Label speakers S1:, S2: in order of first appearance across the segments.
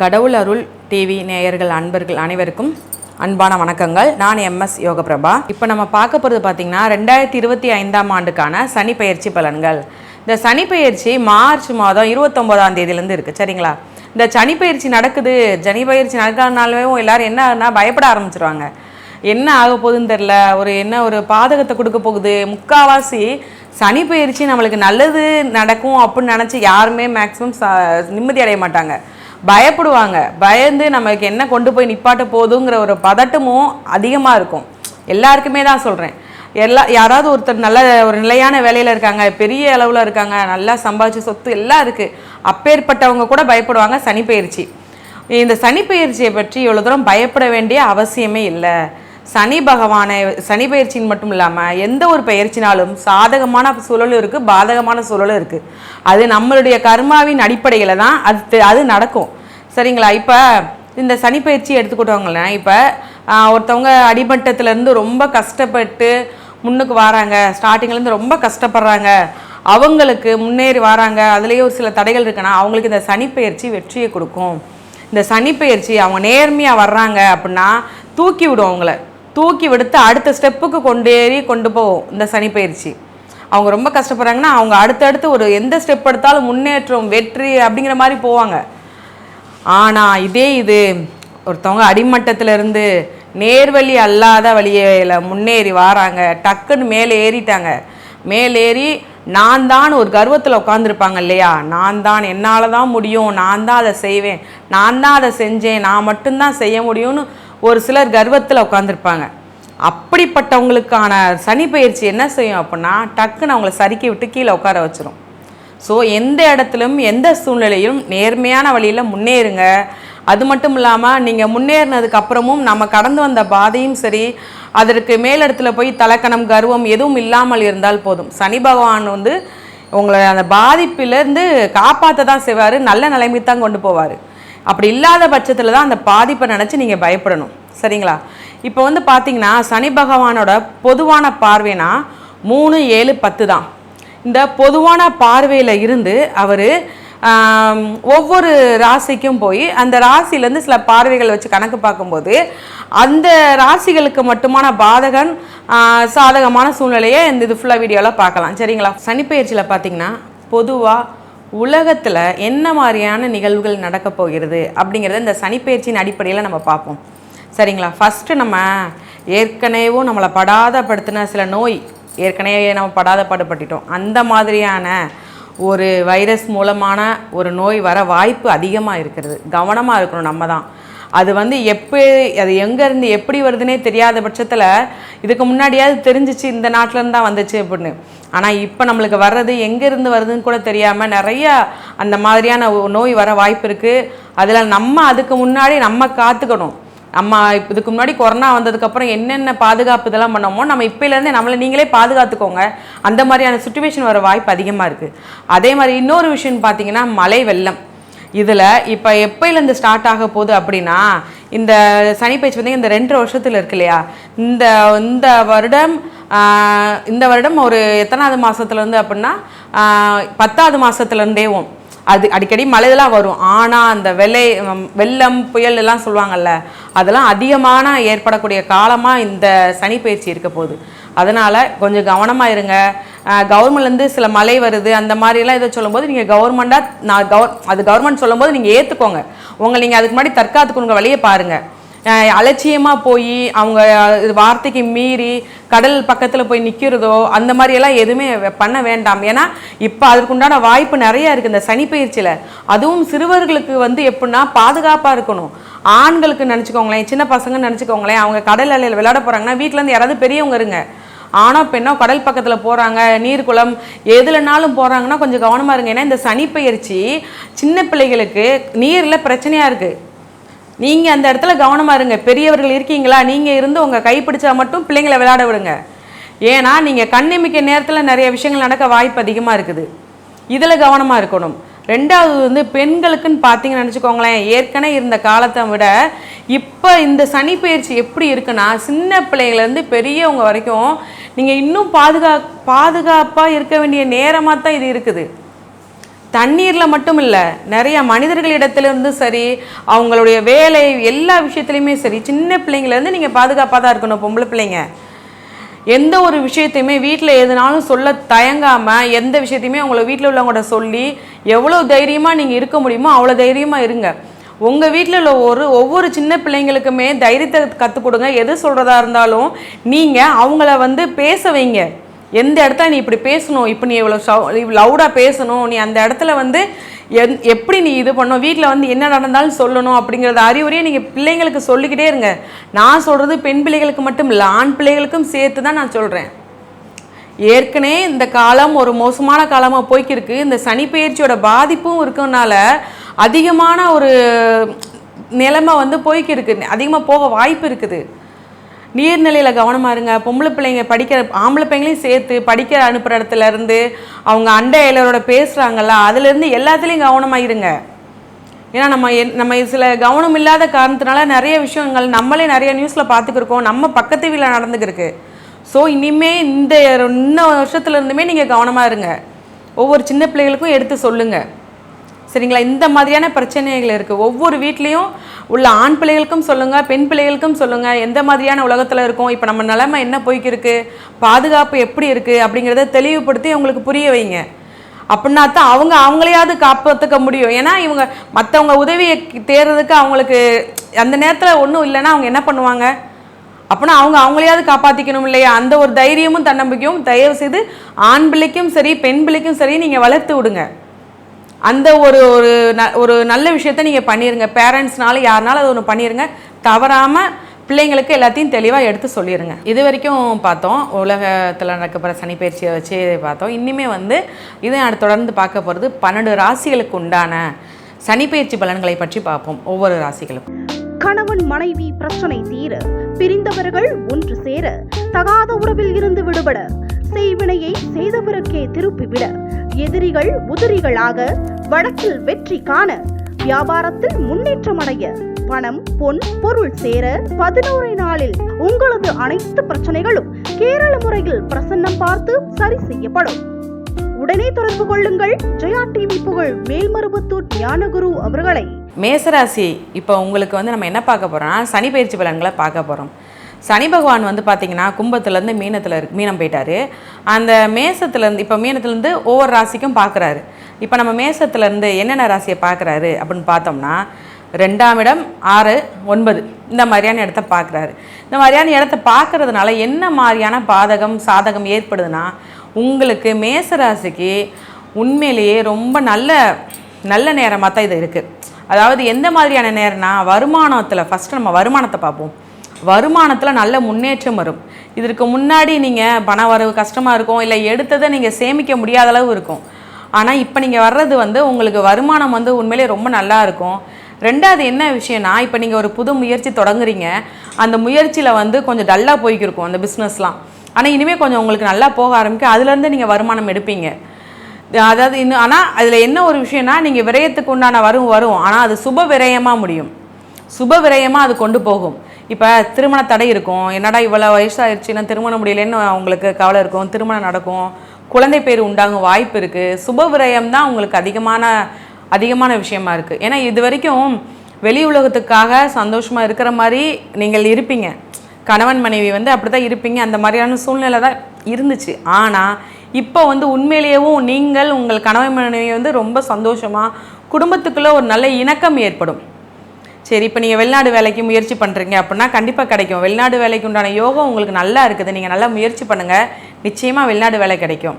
S1: கடவுள் அருள் டிவி நேயர்கள் அன்பர்கள் அனைவருக்கும் அன்பான வணக்கங்கள். நான் எம்எஸ் யோகபிரபா இப்போ நம்ம பார்க்க போகிறது பார்த்திங்கன்னா ரெண்டாயிரத்தி இருபத்தி ஐந்தாம் ஆண்டுக்கான சனி பயிற்சி பலன்கள். இந்த சனி பயிற்சி மார்ச் மாதம் இருபத்தொம்போதாம் தேதியிலேருந்து இருக்குது சரிங்களா? இந்த சனி பயிற்சி நடக்குது. சனி பயிற்சி நடக்கிறதுனாலவே எல்லோரும் என்ன ஆகுதுன்னா பயப்பட ஆரம்பிச்சிருவாங்க. என்ன ஆக போகுதுன்னு தெரில ஒரு என்ன ஒரு பாதகத்தை கொடுக்க போகுது. முக்காவாசி சனி பயிற்சி நம்மளுக்கு நல்லது நடக்கும் அப்படின்னு நினச்சி யாருமே மேக்ஸிமம் நிம்மதி அடைய மாட்டாங்க. பயப்படுவாங்க. பயந்து நமக்கு என்ன கொண்டு போய் நிப்பாட்ட போதுங்கிற ஒரு பதட்டமும் அதிகமாக இருக்கும். எல்லாருக்குமே தான் சொல்கிறேன் எல்லா யாராவது ஒருத்தர் நல்ல ஒரு நிலையான வேலையில் இருக்காங்க பெரிய அளவில் இருக்காங்க நல்லா சம்பாதிச்சு சொத்து எல்லாம் இருக்குது அப்பேற்பட்டவங்க கூட பயப்படுவாங்க சனி பயிற்சி. இந்த சனி பயிற்சியை பற்றி இவ்வளோ தூரம் பயப்பட வேண்டிய அவசியமே இல்லை. சனி பகவானை சனி பயிற்சின்னு மட்டும் இல்லாமல் எந்த ஒரு பயிற்சினாலும் சாதகமான சூழலும் இருக்குது பாதகமான சூழலும் இருக்குது அது நம்மளுடைய கர்மாவின் அடிப்படையில் தான் அது அது நடக்கும். சரிங்களா? இப்போ இந்த சனி பயிற்சி எடுத்துக்கிட்டவங்களேன் இப்போ ஒருத்தவங்க அடிமட்டத்திலேருந்து ரொம்ப கஷ்டப்பட்டு முன்னுக்கு வராங்க ஸ்டார்டிங்லேருந்து ரொம்ப கஷ்டப்படுறாங்க அவங்களுக்கு முன்னேறி வராங்க அதுலேயே ஒரு சில தடைகள் இருக்குன்னா அவங்களுக்கு இந்த சனிப்பெயர்ச்சி வெற்றியை கொடுக்கும். இந்த சனிப்பெயர்ச்சி அவங்க நேர்மையாக வர்றாங்க அப்படின்னா தூக்கி விடும் அவங்கள. தூக்கி விடுத்து அடுத்த ஸ்டெப்புக்கு கொண்டேறி கொண்டு போவோம் இந்த சனி பயிற்சி. அவங்க ரொம்ப கஷ்டப்படுறாங்கன்னா அவங்க அடுத்தடுத்து ஒரு எந்த ஸ்டெப் எடுத்தாலும் முன்னேற்றம் வெற்றி அப்படிங்கிற மாதிரி போவாங்க. ஆனால் இதே இது ஒருத்தவங்க அடிமட்டத்துல இருந்து நேர்வழி அல்லாத வழியில் முன்னேறி வாராங்க. டக்குன்னு மேலே ஏறிட்டாங்க. மேலேறி நான் தான் ஒரு கர்வத்தில் உட்காந்துருப்பாங்க இல்லையா? நான் தான் என்னால் தான் முடியும் நான் தான் அதை செய்வேன். நான் தான் அதை செஞ்சேன் நான் மட்டும்தான் செய்ய முடியும்னு ஒரு சிலர் கர்வத்தில் உட்காந்துருப்பாங்க அப்படிப்பட்டவங்களுக்கான சனி பயிற்சி என்ன செய்யும் அப்படின்னா டக்குன்னு அவங்கள சறுக்கி விட்டு கீழே உட்கார வச்சிரும். ஸோ எந்த இடத்துலையும் எந்த சூழ்நிலையிலும் நேர்மையான வழியில் முன்னேறுங்க. அது மட்டும் இல்லாமல் நீங்கள் முன்னேறினதுக்கு அப்புறமும் நம்ம கடந்து வந்த பாதையும் சரி அதற்கு மேலிடத்துல போய் தலக்கணம் கர்வம் எதுவும் இல்லாமல் இருந்தால் போதும். சனி பகவான் வந்து உங்களை அந்த பாதிப்பிலேருந்து காப்பாற்ற தான் செய்வார் நல்ல நிலைமை தான் கொண்டு போவார். அப்படி இல்லாத பட்சத்தில் தான் அந்த பாதிப்பை நினச்சி நீங்கள் பயப்படணும். சரிங்களா? இப்போ வந்து பார்த்தீங்கன்னா சனி பகவானோட பொதுவான பார்வைனா மூணு ஏழு பத்து தான். இந்த பொதுவான பார்வையில் இருந்து அவர் ஒவ்வொரு ராசிக்கும் போய் அந்த ராசியிலேருந்து சில பார்வைகள் வச்சு கணக்கு பார்க்கும்போது அந்த ராசிகளுக்கு மட்டுமான பாதகன் சாதகமான சூழ்நிலையை இந்த இது ஃபுல்லாக வீடியோவில் பார்க்கலாம். சரிங்களா? சனிப்பயிற்சியில் பார்த்தீங்கன்னா பொதுவாக உலகத்தில் என்ன மாதிரியான நிகழ்வுகள் நடக்க போகிறது அப்படிங்கிறத இந்த சனிப்பெயர்ச்சியின் அடிப்படையில் நம்ம பார்ப்போம். சரிங்களா? ஃபஸ்ட்டு நம்ம ஏற்கனவேவும் நம்மளை படாதப்படுத்தின சில நோய் ஏற்கனவே நம்ம படாதப்பாடுபட்டுட்டோம் அந்த மாதிரியான ஒரு வைரஸ் மூலமான ஒரு நோய் வர வாய்ப்பு அதிகமாக இருக்கிறது. கவனமாக இருக்கணும் நம்ம தான். அது வந்து எப்போ அது எங்கேருந்து எப்படி வருதுன்னே தெரியாத பட்சத்தில் இதுக்கு முன்னாடியாவது தெரிஞ்சிச்சு இந்த நாட்டிலேருந்து தான் வந்துச்சு அப்படின்னு. ஆனால் இப்போ நம்மளுக்கு வர்றது எங்கேருந்து வருதுன்னு கூட தெரியாமல் நிறையா அந்த மாதிரியான நோய் வர வாய்ப்பு இருக்குது அதில் நம்ம அதுக்கு முன்னாடி நம்ம காத்துக்கணும். நம்ம இதுக்கு முன்னாடி கொரோனா வந்ததுக்கப்புறம் என்னென்ன பாதுகாப்பு இதெல்லாம் பண்ணோமோ நம்ம இப்போலேருந்தே நம்மளை நீங்களே பாதுகாத்துக்கோங்க. அந்த மாதிரியான சுச்சுவேஷன் வர வாய்ப்பு அதிகமாக இருக்குது அதே மாதிரி இன்னொரு விஷயம் பார்த்தீங்கன்னா மழை வெள்ளம். இதில் இப்போ எப்போலேருந்து ஸ்டார்ட் ஆக போகுது அப்படின்னா இந்த சனி பயிற்சி வந்து இந்த ரெண்டு வருஷத்தில் இருக்கு இல்லையா? இந்த இந்த வருடம் இந்த வருடம் ஒரு எத்தனாவது மாதத்துலேருந்து அப்படின்னா பத்தாவது மாதத்துலேருந்தேவும் அது அடிக்கடி மழையெல்லாம் வரும். ஆனால் அந்த வெள்ளை வெள்ளம் புயல் எல்லாம் சொல்லுவாங்கல்ல அதெல்லாம் அதிகமான ஏற்படக்கூடிய காலமாக இந்த சனி பயிற்சி இருக்க போகுது. அதனால் கொஞ்சம் கவனமாக இருங்க. கவர்மெண்ட்லேருந்து சில மழை வருது அந்த மாதிரிலாம் இதை சொல்லும்போது நீங்கள் கவர்மெண்ட்டாக நான் கவர் அது கவர்மெண்ட் சொல்லும்போது நீங்கள் ஏற்றுக்கோங்க உங்களை நீங்கள் அதுக்கு முன்னாடி தற்காத்துக்கணுங்க வழியை பாருங்கள் அலட்சியமாக போய் அவங்க இது வார்த்தைக்கு மீறி கடல் பக்கத்தில் போய் நிற்கிறதோ அந்த மாதிரியெல்லாம் எதுவுமே பண்ண வேண்டாம். ஏன்னா இப்போ அதற்குண்டான வாய்ப்பு நிறையா இருக்குது இந்த சனி பயிற்சியில். அதுவும் சிறுவர்களுக்கு வந்து எப்படின்னா பாதுகாப்பாக இருக்கணும். ஆண்களுக்கு நினச்சிக்கோங்களேன் சின்ன பசங்க நினச்சிக்கோங்களேன் அவங்க கடல் அலையில் விளையாட போகிறாங்கன்னா வீட்டிலேருந்து யாராவது பெரியவங்க இருங்க. ஆனோ பெண்ணோ கடல் பக்கத்தில் போகிறாங்க நீர்க்குளம் எதுலனாலும் போகிறாங்கன்னா கொஞ்சம் கவனமாக இருங்க. ஏன்னா இந்த சனி பயிற்சி சின்ன பிள்ளைகளுக்கு நீரில் பிரச்சனையாக இருக்குது நீங்கள் அந்த இடத்துல கவனமாக இருங்க. பெரியவர்கள் இருக்கீங்களா? நீங்கள் இருந்து உங்கள் கைப்பிடிச்சா மட்டும் பிள்ளைங்களை விளையாட விடுங்க. ஏன்னா நீங்கள் கண்ணிமிக்க நேரத்தில் நிறைய விஷயங்கள் நடக்க வாய்ப்பு அதிகமாக இருக்குது. இதில் கவனமாக இருக்கணும். ரெண்டாவது வந்து பெண்களுக்குன்னு பார்த்தீங்கன்னு நினச்சிக்கோங்களேன் ஏற்கனவே இருந்த காலத்தை விட இப்போ இந்த சனி பயிற்சி எப்படி இருக்குன்னா சின்ன பிள்ளைங்கள்லேருந்து பெரியவங்க வரைக்கும் நீங்கள் இன்னும் பாதுகா பாதுகாப்பாக இருக்க வேண்டிய நேரமாக தான் இது இருக்குது. தண்ணீரில் மட்டும் இல்லை நிறைய மனிதர்களிடத்துலேருந்து சரி அவங்களுடைய வேலை எல்லா விஷயத்துலையுமே சரி சின்ன பிள்ளைங்கள்லேருந்து நீங்கள் பாதுகாப்பாக தான் இருக்கணும் பொம்பளை பிள்ளைங்க. எந்த ஒரு விஷயத்தையுமே வீட்டில் எதுனாலும் சொல்ல தயங்காமல் எந்த விஷயத்தையுமே உங்களை வீட்டில் உள்ளவங்கள்ட்ட சொல்லி எவ்வளோ தைரியமாக நீங்கள் இருக்க முடியுமோ அவ்வளோ தைரியமாக இருங்க. உங்கள் வீட்டில் உள்ள ஒரு ஒவ்வொரு சின்ன பிள்ளைங்களுக்குமே தைரியத்தை கற்றுக் கொடுங்க எது சொல்கிறதா இருந்தாலும் நீங்கள் அவங்கள வந்து பேச வைங்க. எந்த இடத்துல நீ இப்படி பேசணும்? இப்போ நீ இவ்வளோ லவுடாக பேசணும். நீ அந்த இடத்துல வந்து எந் எப்படி நீ இது பண்ணணும்? வீட்டில் வந்து என்ன நடந்தாலும் சொல்லணும் அப்படிங்கிறத அறிவுரையை நீங்கள் பிள்ளைங்களுக்கு சொல்லிக்கிட்டே இருங்க. நான் சொல்கிறது பெண் பிள்ளைகளுக்கு மட்டும் இல்லை ஆண் பிள்ளைகளுக்கும் சேர்த்து தான் நான் சொல்கிறேன் ஏற்கனவே இந்த காலம் ஒரு மோசமான காலமாக போய்க்கிருக்கு. இந்த சனி பயிற்சியோட பாதிப்பும் இருக்கனால அதிகமான ஒரு நிலைமை வந்து போய்க்கிருக்கு. அதிகமாக போக வாய்ப்பு இருக்குது. நீர்நிலையில் கவனமாக இருங்க. பொம்பளை பிள்ளைங்க படிக்கிற ஆம்பளை பிள்ளைங்களையும் சேர்த்து படிக்கிற அனுப்புகிற இடத்துலேருந்து அவங்க அண்டை இளையரோட பேசுகிறாங்கல்ல அதுலேருந்து எல்லாத்துலேயும் கவனமாக இருங்க. ஏன்னா நம்ம என் நம்ம சில கவனம் இல்லாத காரணத்தினால நிறைய விஷயங்கள் நம்மளே நிறைய நியூஸில் பார்த்துக்கிருக்கோம். நம்ம பக்கத்து வீட்டில் நடந்துக்கிருக்கு. ஸோ இனிமே இந்த இன்னும் வருஷத்துலேருந்துமே நீங்கள் கவனமாக இருங்க. ஒவ்வொரு சின்ன பிள்ளைகளுக்கும் எடுத்து சொல்லுங்கள் சரிங்களா? இந்த மாதிரியான பிரச்சனைகள் இருக்குது ஒவ்வொரு வீட்லேயும் உள்ள ஆண் பிள்ளைகளுக்கும் சொல்லுங்கள் பெண் பிள்ளைகளுக்கும் சொல்லுங்கள் எந்த மாதிரியான உலகத்தில் இருக்கும் இப்போ நம்ம நிலைமை என்ன போய்க்கிருக்கு பாதுகாப்பு எப்படி இருக்குது அப்படிங்கிறத தெளிவுபடுத்தி அவங்களுக்கு புரிய வைங்க. அப்படின்னா தான் அவங்க அவங்களையாவது காப்பாற்றுக்க முடியும். ஏன்னா இவங்க மற்றவங்க உதவியை தேர்றதுக்கு அவங்களுக்கு அந்த நேரத்தில் ஒன்றும் இல்லைன்னா அவங்க என்ன பண்ணுவாங்க? அப்படின்னா அவங்க அவங்களையாவது காப்பாற்றிக்கணும் இல்லையா? அந்த ஒரு தைரியமும் தன்னம்பிக்கையும் தயவு செய்து ஆண் பிள்ளைக்கும் சரி பெண் பிள்ளைக்கும் சரி நீங்கள் வளர்த்து விடுங்க. அந்த ஒரு ஒரு ந ஒரு நல்ல விஷயத்த நீங்கள் பண்ணிடுங்க பேரண்ட்ஸ்னால யாருனாலும் அது ஒன்று பண்ணிடுங்க தவறாமல் பிள்ளைங்களுக்கு எல்லாத்தையும் தெளிவாக எடுத்து சொல்லிடுங்க இது வரைக்கும் பார்த்தோம். உலகத்தில் நடக்கப்படுற சனிப்பயிற்சியை வச்சு பார்த்தோம். இனிமே வந்து இதை நான் தொடர்ந்து பார்க்க போகிறது பன்னெண்டு ராசிகளுக்கு உண்டான சனிப்பயிற்சி பலன்களை பற்றி பார்ப்போம். ஒவ்வொரு ராசிகளும்
S2: கணவன் மனைவி பிரச்சனை தீர பிரிந்தவர்கள் ஒன்று சேர தகாத உறவில் இருந்து விடுபட செய்வினையை செய்தவருக்கே திருப்பிவிட எதிரிகள் உதிரிகளாக வழக்கில் வெற்றி காண வியாபாரத்தில் முன்னேற்றம் அடைய பணம் பொன் பொருள் சேர பதினோரு நாளில் உங்களது அனைத்து பிரச்சனைகளும் கேரள முறையில் பிரசன்னம் பார்த்து சரி செய்யப்படும். உடனே தொடர்பு கொள்ளுங்கள். ஜெயா டிவி புகழ் மேல்மருவத்தூர் ஞானகுரு அவர்களை.
S1: மேசராசி இப்போ உங்களுக்கு வந்து நம்ம என்ன பார்க்க போகிறோம்னா சனி பயிற்சி பலன்களை பார்க்க போகிறோம் சனி பகவான் வந்து பார்த்தீங்கன்னா கும்பத்துலேருந்து மீனத்தில் இருக்கு மீனம் போயிட்டாரு. அந்த மேசத்துலேருந்து இப்போ மீனத்துலேருந்து ஒவ்வொரு ராசிக்கும் பார்க்குறாரு இப்போ நம்ம மேசத்துலேருந்து என்னென்ன ராசியை பார்க்குறாரு அப்படின்னு பார்த்தோம்னா ரெண்டாம் இடம் ஆறு ஒன்பது. இந்த மாதிரியான இடத்த பார்க்குறாரு இந்த மாதிரியான இடத்த பார்க்குறதுனால என்ன மாதிரியான பாதகம் சாதகம் ஏற்படுதுன்னா உங்களுக்கு மேச ராசிக்கு உண்மையிலேயே ரொம்ப நல்ல நல்ல நேரமாக தான் இது இருக்குது அதாவது எந்த மாதிரியான நேரம்னா வருமானத்தில் ஃபஸ்ட்டு நம்ம வருமானத்தை பார்ப்போம். வருமானத்தில் நல்ல முன்னேற்றம் வரும். இதற்கு முன்னாடி நீங்கள் பண வரவு கஷ்டமாக இருக்கும் இல்லை எடுத்ததை நீங்கள் சேமிக்க முடியாத அளவு இருக்கும். ஆனால் இப்போ நீங்கள் வர்றது வந்து உங்களுக்கு வருமானம் வந்து உண்மையிலே ரொம்ப நல்லா இருக்கும். ரெண்டாவது என்ன விஷயம்னா இப்போ நீங்கள் ஒரு புது முயற்சி தொடங்குறீங்க. அந்த முயற்சியில் வந்து கொஞ்சம் டல்லாக போய்க்கிருக்கும் அந்த பிஸ்னஸ்லாம் ஆனால் இனிமேல் கொஞ்சம் உங்களுக்கு நல்லா போக ஆரம்பிக்கும். அதுலேருந்து நீங்கள் வருமானம் எடுப்பீங்க. அதாவது இன்னும் ஆனால் அதில் என்ன ஒரு விஷயம்னா நீங்கள் விரயத்துக்கு உண்டான வரும் வரும். ஆனால் அது சுப விரயமாக முடியும். சுப விரயமாக அது கொண்டு போகும். இப்போ திருமண தடை இருக்கும். என்னடா இவ்வளோ வயசாகிடுச்சுன்னா திருமணம் முடியலன்னு அவங்களுக்கு கவலை இருக்கும். திருமணம் நடக்கும். குழந்தை பேர் உண்டாகும் வாய்ப்பு இருக்குது சுப விரயம் தான் உங்களுக்கு அதிகமான அதிகமான விஷயமா இருக்குது ஏன்னா இது வரைக்கும் வெளி உலகத்துக்காக சந்தோஷமாக இருக்கிற மாதிரி நீங்கள் இருப்பீங்க. கணவன் மனைவி வந்து அப்படி தான் இருப்பீங்க. அந்த மாதிரியான சூழ்நிலை தான் இருந்துச்சு. ஆனால் இப்போ வந்து உண்மையிலேயேவும் நீங்கள் உங்கள் கணவன் மனைவி வந்து ரொம்ப சந்தோஷமாக குடும்பத்துக்குள்ளே ஒரு நல்ல இணக்கம் ஏற்படும். சரி இப்போ நீங்கள் வெளிநாடு வேலைக்கு முயற்சி பண்ணுறீங்க அப்படின்னா கண்டிப்பாக கிடைக்கும். வெளிநாடு வேலைக்கு உண்டான யோகம் உங்களுக்கு நல்லா இருக்குது. நீங்கள் நல்லா முயற்சி பண்ணுங்கள் நிச்சயமாக வெளிநாடு வேலை கிடைக்கும்.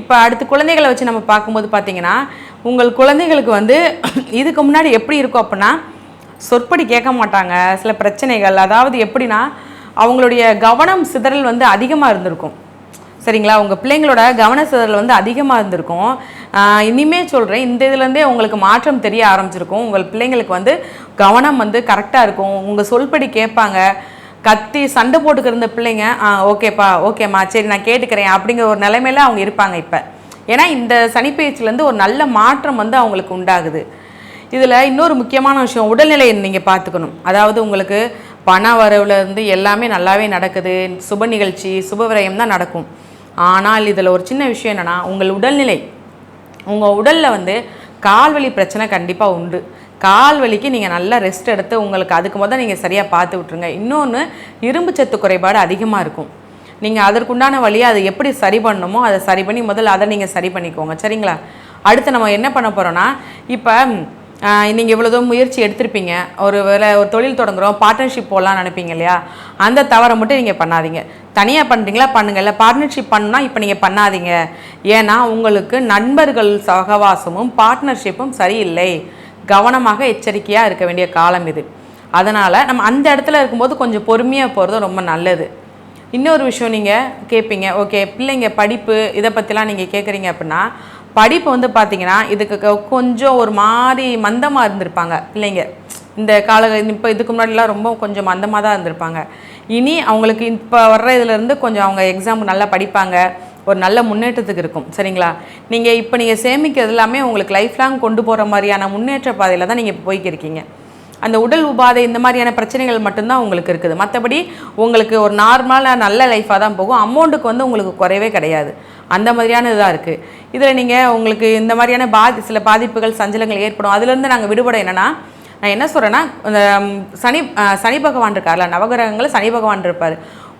S1: இப்போ அடுத்து குழந்தைகளை வச்சு நம்ம பார்க்கும்போது பார்த்தீங்கன்னா உங்கள் குழந்தைகளுக்கு வந்து இதுக்கு முன்னாடி எப்படி இருக்கும் அப்படின்னா சொற்படி கேட்க மாட்டாங்க. சில பிரச்சனைகள் அதாவது எப்படின்னா அவங்களுடைய கவனம் சிதறல் வந்து அதிகமாக இருந்திருக்கும். சரிங்களா? உங்கள் பிள்ளைங்களோட கவன சிதறல் வந்து அதிகமாக இருந்திருக்கும். இனிமேல் சொல்கிறேன் இந்த இதுலேருந்தே உங்களுக்கு மாற்றம் தெரிய ஆரம்பிச்சிருக்கும். உங்கள் பிள்ளைங்களுக்கு வந்து கவனம் வந்து கரெக்டாக இருக்கும். உங்கள் சொல்படி கேட்பாங்க. கத்தி சண்டை போட்டுக்கிருந்த பிள்ளைங்க ஆ ஓகேப்பா ஓகேம்மா சரி நான் கேட்டுக்கிறேன் அப்படிங்கிற ஒரு நிலைமையில அவங்க இருப்பாங்க இப்போ. ஏன்னா இந்த சனிப்பயிற்சியிலேருந்து ஒரு நல்ல மாற்றம் வந்து அவங்களுக்கு உண்டாகுது. இதில் இன்னொரு முக்கியமான விஷயம் உடல்நிலையை நீங்கள் பார்த்துக்கணும். அதாவது உங்களுக்கு பண வரவுலேருந்து எல்லாமே நல்லாவே நடக்குது. சுப நிகழ்ச்சி சுப விரயம் தான் நடக்கும். ஆனால் இதில் ஒரு சின்ன விஷயம் என்னென்னா உங்கள் உடல்நிலை. உங்கள் உடலில் வந்து கால் வலி பிரச்சனை கண்டிப்பாக உண்டு. கால் வலிக்கு நீங்கள் நல்லா ரெஸ்ட் எடுத்து உங்களுக்கு அதுக்கு முதல் நீங்கள் சரியாக பார்த்து விட்ருங்க இன்னொன்று இரும்பு சத்து குறைபாடு அதிகமாக இருக்கும். நீங்கள் அதற்குண்டான வழியை அதை எப்படி சரி பண்ணணுமோ அதை சரி பண்ணி முதல்ல அதை நீங்கள் சரி பண்ணிக்கோங்க. சரிங்களா? அடுத்து நம்ம என்ன பண்ண போகிறோன்னா இப்போ நீங்கள் இவ்வளோ தூரம் முயற்சி எடுத்திருப்பீங்க. ஒரு வேலை ஒரு தொழில் தொடங்குறோம் பார்ட்னர்ஷிப் போடலாம்னு நினைப்பீங்க இல்லையா? அந்த தவறை மட்டும் நீங்கள் பண்ணாதீங்க. தனியாக பண்ணுறீங்களா பண்ணுங்கள் இல்லை பார்ட்னர்ஷிப் பண்ணால் இப்போ நீங்கள் பண்ணாதீங்க. ஏன்னா உங்களுக்கு நண்பர்கள் சகவாசமும் பார்ட்னர்ஷிப்பும் சரியில்லை. கவனமாக எச்சரிக்கையாக இருக்க வேண்டிய காலம் இது. அதனால் நம்ம அந்த இடத்துல இருக்கும்போது கொஞ்சம் பொறுமையாக போகிறது ரொம்ப நல்லது. இன்னொரு விஷயம் நீங்கள் கேட்பீங்க ஓகே பிள்ளைங்க படிப்பு இதை பற்றிலாம் நீங்கள் கேட்குறீங்க அப்படின்னா படிப்பு வந்து பார்த்தீங்கன்னா இதுக்கு கொஞ்சம் ஒரு மாதிரி மந்தமாக இருந்திருப்பாங்க பிள்ளைங்க. இந்த கால இப்போ இதுக்கு முன்னாடிலாம் ரொம்ப கொஞ்சம் மந்தமாக தான் இருந்திருப்பாங்க. இனி அவங்களுக்கு இப்போ வர்ற இதுலேருந்து கொஞ்சம் அவங்க எக்ஸாம் நல்லா படிப்பாங்க. ஒரு நல்ல முன்னேற்றத்துக்கு இருக்கும். சரிங்களா? நீங்கள் இப்போ நீங்கள் சேமிக்கிறது எல்லாமே உங்களுக்கு லைஃப் லாங் கொண்டு போகிற மாதிரியான முன்னேற்ற பாதையில் தான் நீங்கள் இப்போ போய்க்கிருக்கீங்க அந்த உடல் உபாதை இந்த மாதிரியான பிரச்சனைகள் மட்டும்தான் உங்களுக்கு இருக்குது. மற்றபடி உங்களுக்கு ஒரு நார்மலாக நல்ல லைஃபாக தான் போகும். அமௌண்ட்டுக்கு வந்து உங்களுக்கு குறைவே கிடையாது. அந்த மாதிரியான இதாக இருக்குது இதில் நீங்கள் உங்களுக்கு இந்த மாதிரியான பாதி சில பாதிப்புகள் சஞ்சலங்கள் ஏற்படும். அதுலேருந்து நாங்கள் விடுபட என்னென்னா நான் என்ன சொல்கிறேன்னா இந்த சனி சனி பகவான் இருக்கார்ல நவகிரகங்களில் சனி பகவான் இருப்பார்.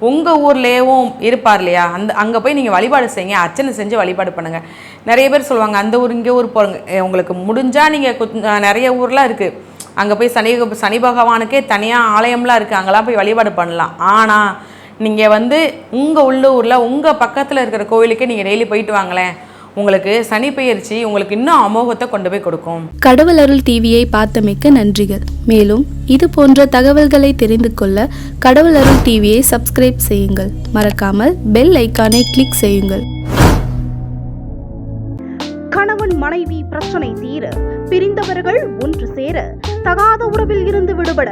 S1: உங்கள் ஊர்லேயும் இருப்பார் இல்லையா? அந்த அங்கே போய் நீங்கள் வழிபாடு செய்யுங்க அர்ச்சனை செஞ்சு வழிபாடு பண்ணுங்கள் நிறைய பேர் சொல்லுவாங்க அந்த ஊர் இங்கே ஊர் போகிறங்க உங்களுக்கு முடிஞ்சால் நீங்கள் நிறைய ஊர்லாம் இருக்குது அங்கே போய் சனி சனி பகவானுக்கே தனியாக ஆலயம்லாம் இருக்குது அங்கெல்லாம் போய் வழிபாடு பண்ணலாம். ஆனால் நீங்கள் வந்து உங்கள் உள்ளூரில் உங்கள் பக்கத்தில் இருக்கிற கோவிலுக்கே நீங்கள் டெய்லி போயிட்டு வாங்களேன். உங்களுக்கு சனி பெயர்ச்சி உங்களுக்கு இன்னும் அமோகத்தை கொண்டு போய் கொடுக்கும்.
S3: கடவுள் அருள் டிவியை பார்த்தமைக்க நன்றிகள். மேலும் இது போன்ற தகவல்களை தெரிந்து கொள்ள கடவுள் அருள் டிவியை சப்ஸ்கிரைப் செய்யுங்கள். மறக்காமல் பெல் ஐக்கானை கிளிக் செய்யுங்கள்.
S2: கணவன் மனைவி பிரச்சனை தீர பிரிந்தவர்கள் ஒன்று சேர தகாத உறவில் இருந்து விடுபட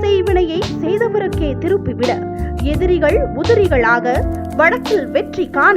S2: செய்வினையை செய்தவருக்கே திருப்பிவிட எதிரிகள் உதிரிகளாக வழக்கில் வெற்றி காண